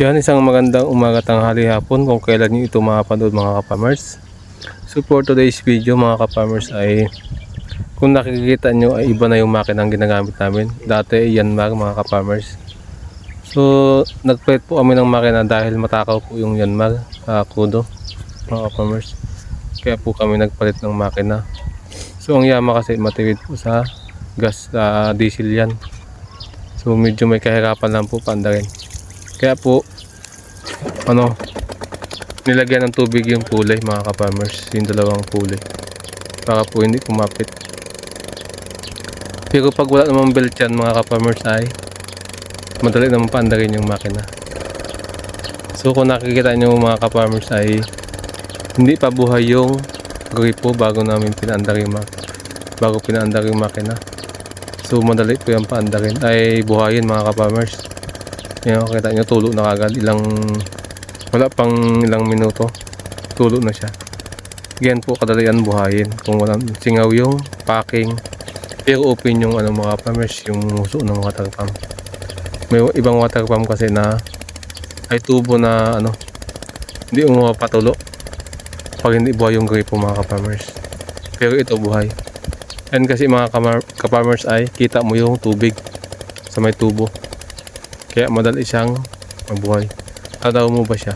Yan, isang magandang umaga tanghali hapon kung kailan nyo ito makapanood mga kapamers. So for today's video mga kapamers ay kung nakikita nyo ay iba na yung makinang ginagamit namin. Dati yan mag mga kapamers. So nagpalit po kami ng makina dahil matakaw po yung Yanmar uh, kudo mga kapamers. Kaya po kami nagpalit ng makina. So ang Yamaha kasi matipid po sa gas uh, diesel yan. So medyo may kahirapan lang po pandarin. Kaya po ano nilagyan ng tubig yung kulay mga ka-farmers, yung dalawang kulay. Para po hindi kumapit. Pero pag wala namang belt yan mga ka-farmers ay madali naman paandarin yung makina. So kung nakikita nyo mga ka-farmers ay hindi pa buhay yung gripo bago namin pinaandar yung mak bago pinaandar yung makina. So madali po yung paandarin ay buhayin mga ka-farmers. Yan, kita nyo tulo na kagad ilang wala pang ilang minuto tulo na siya. Yan po kadalian buhayin kung walang singaw yung packing pero open yung ano mga farmers yung muso ng water pump. May ibang water pump kasi na ay tubo na ano hindi mo mapatulo pag hindi buhay yung gripo mga ka-farmers. Pero ito buhay. Yan kasi mga ka-farmers ay kita mo yung tubig sa may tubo. Kaya madali siyang mabuhay. Tadaw mo ba siya?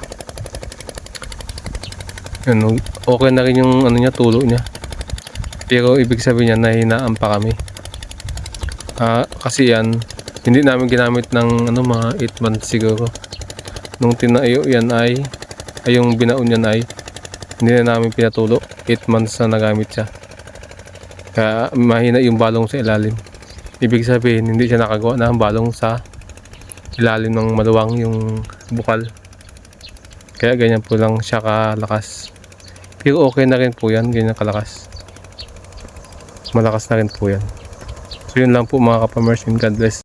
Yan, okay na rin yung ano niya, tulo niya. Pero ibig sabihin niya, nahinaan pa kami. Ah, kasi yan, hindi namin ginamit ng ano, mga 8 months siguro. Nung tinayo yan ay, ay yung binaon yan ay, hindi na namin pinatulo. 8 months na nagamit siya. Kaya mahina yung balong sa ilalim. Ibig sabihin, hindi siya nakagawa ng balong sa ilalim ng maluwang yung bukal. Kaya ganyan po lang siya kalakas. Pero okay na rin po yan, ganyan kalakas. Malakas na rin po yan. So yun lang po mga kapamers and God bless.